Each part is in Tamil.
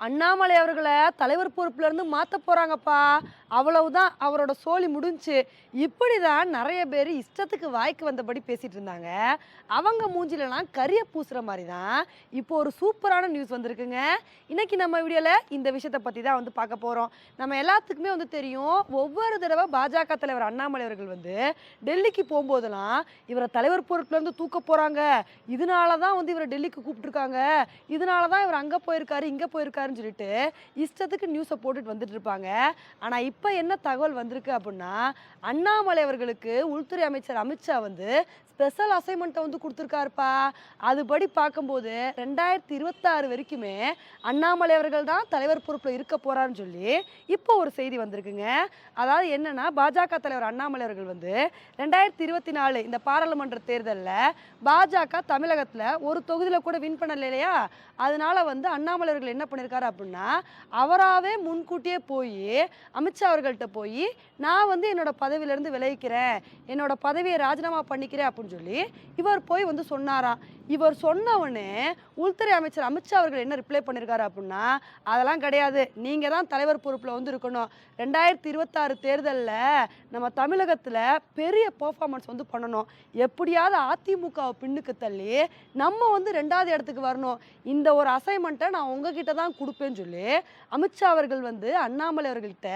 அண்ணாமலை அவர்களை தலைவர் பொறுப்புல இருந்து மாத்த போறாங்கப்பா. அவ்வளவுதான் அவரோட சோழி முடிஞ்சுச்சு இப்படிதான் நிறைய பேர் இஷ்டத்துக்கு வாய்க்கு வந்தபடி பேசிட்டு இருந்தாங்க. அவங்க மூஞ்சிலலாம் கரிய பூசுற மாதிரி தான் இப்போ ஒரு சூப்பரான நியூஸ் வந்திருக்குங்க. இன்னைக்கு நம்ம வீடியோல இந்த விஷயத்தை பத்தி தான் வந்து பார்க்க போறோம். நம்ம எல்லாத்துக்குமே வந்து தெரியும் ஒவ்வொரு தடவை பாஜக தலைவர் அண்ணாமலை அவர்கள் வந்து டெல்லிக்கு போகும்போதெல்லாம் இவரை தலைவர் பொறுப்புல தூக்க போகிறாங்க இதனால தான் வந்து இவரை டெல்லிக்கு கூப்பிட்டுருக்காங்க. இதனால தான் இவர் அங்கே போயிருக்காரு இங்கே போயிருக்காருன்னு சொல்லிட்டு இஷ்டத்துக்கு நியூஸை போட்டுட்டு வந்துட்டு இருப்பாங்க. ஆனால் இப்போ இப்போ என்ன தகவல் வந்திருக்கு அப்படின்னா அண்ணாமலை அவர்களுக்கு உள்துறை அமைச்சர் அமித்ஷா வந்து ஸ்பெஷல் அசைன்மெண்ட்டை வந்து கொடுத்துருக்காருப்பா. அதுபடி பார்க்கும்போது ரெண்டாயிரத்தி இருபத்தாறு வரைக்குமே அண்ணாமலை அவர்கள் தான் தலைவர் பொறுப்பில் இருக்க போகிறாருன்னு சொல்லி இப்போ ஒரு செய்தி வந்திருக்குங்க. அதாவது என்னென்னா பாஜக தலைவர் அண்ணாமலை அவர்கள் வந்து ரெண்டாயிரத்தி இருபத்தி நாலு இந்த பாராளுமன்ற தேர்தலில் பாஜக தமிழகத்தில் ஒரு தொகுதியில் கூட வின் பண்ணல இல்லையா? அதனால வந்து அண்ணாமலை அவர்கள் என்ன பண்ணியிருக்காரு அப்படின்னா அவராகவே முன்கூட்டியே போய் அமித்ஷா அவர்கள்ட்ட போய் நான் வந்து என்னோட பதவியிலேருந்து விளைவிக்கிறேன் என்னோட பதவியை ராஜினாமா பண்ணிக்கிறேன் அப்படின்னு சொல்லி இவர் போய் வந்து சொன்னாராம் இவர் சொன்னவொடனே உள்துறை அமைச்சர் அமித்ஷா அவர்கள் என்ன ரிப்ளை பண்ணியிருக்காரு அப்படின்னா அதெல்லாம் கிடையாது. நீங்கள் தான் தலைவர் பொறுப்பில் வந்து இருக்கணும். ரெண்டாயிரத்தி இருபத்தாறு தேர்தலில் நம்ம தமிழகத்தில் பெரிய பர்ஃபார்மன்ஸ் வந்து பண்ணணும். எப்படியாவது அதிமுகவை பின்னுக்கு தள்ளி நம்ம வந்து ரெண்டாவது இடத்துக்கு வரணும். இந்த ஒரு அசைன்மெண்ட்டை நான் உங்ககிட்ட தான் கொடுப்பேன்னு சொல்லி அமித்ஷா அவர்கள் வந்து அண்ணாமலை அவர்கள்ட்ட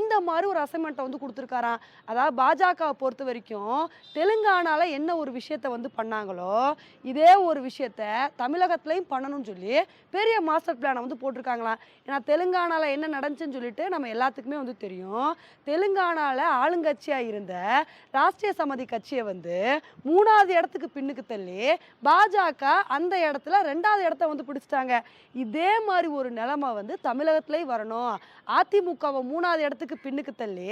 இந்த மாதிரி ஒரு அசைன்மெண்ட்டை வந்து கொடுத்துருக்காராம். அதாவது பாஜகவை பொறுத்த வரைக்கும் தெலுங்கானால என்ன ஒரு விஷயத்தை வந்து பண்ணாங்களோ இதே ஒரு விஷயத்த தமிழகத்துலையும் பண்ணணும்னு சொல்லி பெரிய மாஸ்டர் பிளானை வந்து போட்டிருக்காங்களாம். ஏன்னா தெலுங்கானால என்ன நடந்துச்சுன்னு சொல்லிட்டு நம்ம எல்லாத்துக்குமே வந்து தெரியும். தெலுங்கானாவில் ஆளுங்கட்சியாக இருந்த ராஷ்டிரிய சமதி கட்சியை வந்து மூணாவது இடத்துக்கு பின்னுக்கு தள்ளி பாஜக அந்த இடத்துல ரெண்டாவது இடத்த வந்து பிடிச்சிட்டாங்க. இதே மாதிரி ஒரு நிலைமை வந்து தமிழகத்துலேயும் வரணும். அதிமுகவை மூணாவது இடத்துக்கு பின்னுக்கு தள்ளி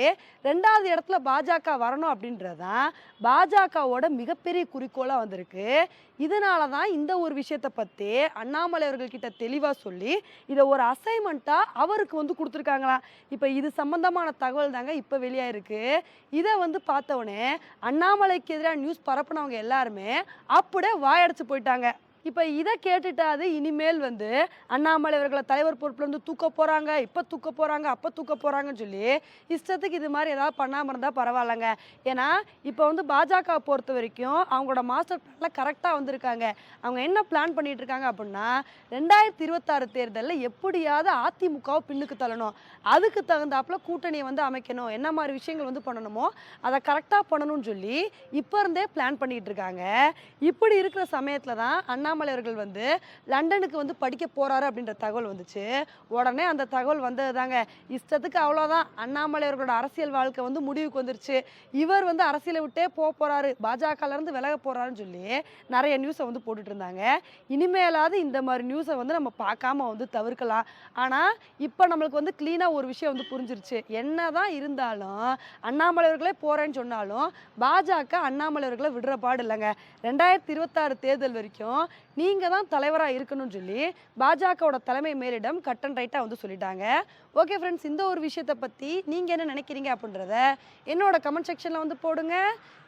ரெண்டாவது இடத்துல பாஜக வரணும் அப்படின்றதான் பாஜகவோட மிகப்பெரிய குறிக்கோளாக வந்திருக்கு. இதனால தான் இந்த ஒரு விஷயத்தை பற்றி அண்ணாமலை அவர்கள்கிட்ட தெளிவாக சொல்லி இதை ஒரு அசைன்மெண்ட்டாக அவருக்கு வந்து கொடுத்துருக்காங்களாம் இப்போ இது சம்பந்தமான தகவல் தாங்க இப்போ வெளியாயிருக்கு. இதை வந்து பார்த்தவொடனே அண்ணாமலைக்கு எதிராக நியூஸ் பரப்புனவங்க எல்லாருமே அப்படியே வாயடைச்சு போயிட்டாங்க. இப்போ இதை கேட்டுட்டாது இனிமேல் வந்து அண்ணாமலை அவர்களை தலைவர் பொறுப்புலேருந்து தூக்க போகிறாங்க இப்போ தூக்க போகிறாங்க அப்போ தூக்க போகிறாங்கன்னு சொல்லி இஷ்டத்துக்கு இது மாதிரி ஏதாவது பண்ணாமல் இருந்தால் பரவாயில்லைங்க. ஏன்னா இப்போ வந்து பாஜக பொறுத்த வரைக்கும் அவங்களோட மாஸ்டர் பிளானில் கரெக்டாக வந்திருக்காங்க. அவங்க என்ன பிளான் பண்ணிட்டு இருக்காங்க அப்படின்னா ரெண்டாயிரத்தி இருபத்தாறு தேர்தலில் எப்படியாவது அதிமுகவை பின்னுக்கு தள்ளணும். அதுக்கு தகுந்தாப்புல கூட்டணியை வந்து அமைக்கணும். என்ன மாதிரி விஷயங்கள் வந்து பண்ணணுமோ அதை கரெக்டாக பண்ணணும்னு சொல்லி இப்போ இருந்தே பிளான் பண்ணிட்டு இருக்காங்க. இப்படி இருக்கிற சமயத்தில் தான் அண்ணா அண்ணாமலை அவர்கள் வந்து லண்டனுக்கு வந்து படிக்க போகிறாரு அப்படின்ற தகவல் வந்துச்சு. உடனே அந்த தகவல் வந்தது தாங்க இஷ்டத்துக்கு அவ்வளோதான் அண்ணாமலை அவர்களோட அரசியல் வாழ்க்கை வந்து முடிவுக்கு வந்துருச்சு. இவர் வந்து அரசியலை விட்டே போக போகிறாரு பாஜகலேருந்து விலக போகிறாருன்னு சொல்லி நிறைய நியூஸை வந்து போட்டுட்டு இருந்தாங்க. இனிமேலாவது இந்த மாதிரி நியூஸை வந்து நம்ம பார்க்காம வந்து தவிர்க்கலாம். ஆனால் இப்போ நம்மளுக்கு வந்து க்ளீனாக ஒரு விஷயம் வந்து புரிஞ்சிருச்சு. என்ன தான் இருந்தாலும் அண்ணாமலை அவர்களே போகிறேன்னு சொன்னாலும் பாஜக அண்ணாமலை அவர்களை விடுற பாடு இல்லைங்க. ரெண்டாயிரத்தி இருபத்தாறு தேர்தல் வரைக்கும் நீங்கள் தான் தலைவராக இருக்கணும்னு சொல்லி பாஜகவோட தலைமை மேலிடம் கட் அண்ட் ரைட்டாக வந்து சொல்லிட்டாங்க. ஓகே ஃப்ரெண்ட்ஸ் இந்த ஒரு விஷயத்தை பற்றி நீங்கள் என்ன நினைக்கிறீங்க அப்படின்றத என்னோட கமெண்ட் செக்ஷனில் வந்து போடுங்க.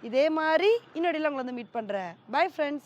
இதே மாதிரி இன்னொடியில் உங்களை வந்து மீட் பண்ணுறேன் பை ஃப்ரெண்ட்ஸ்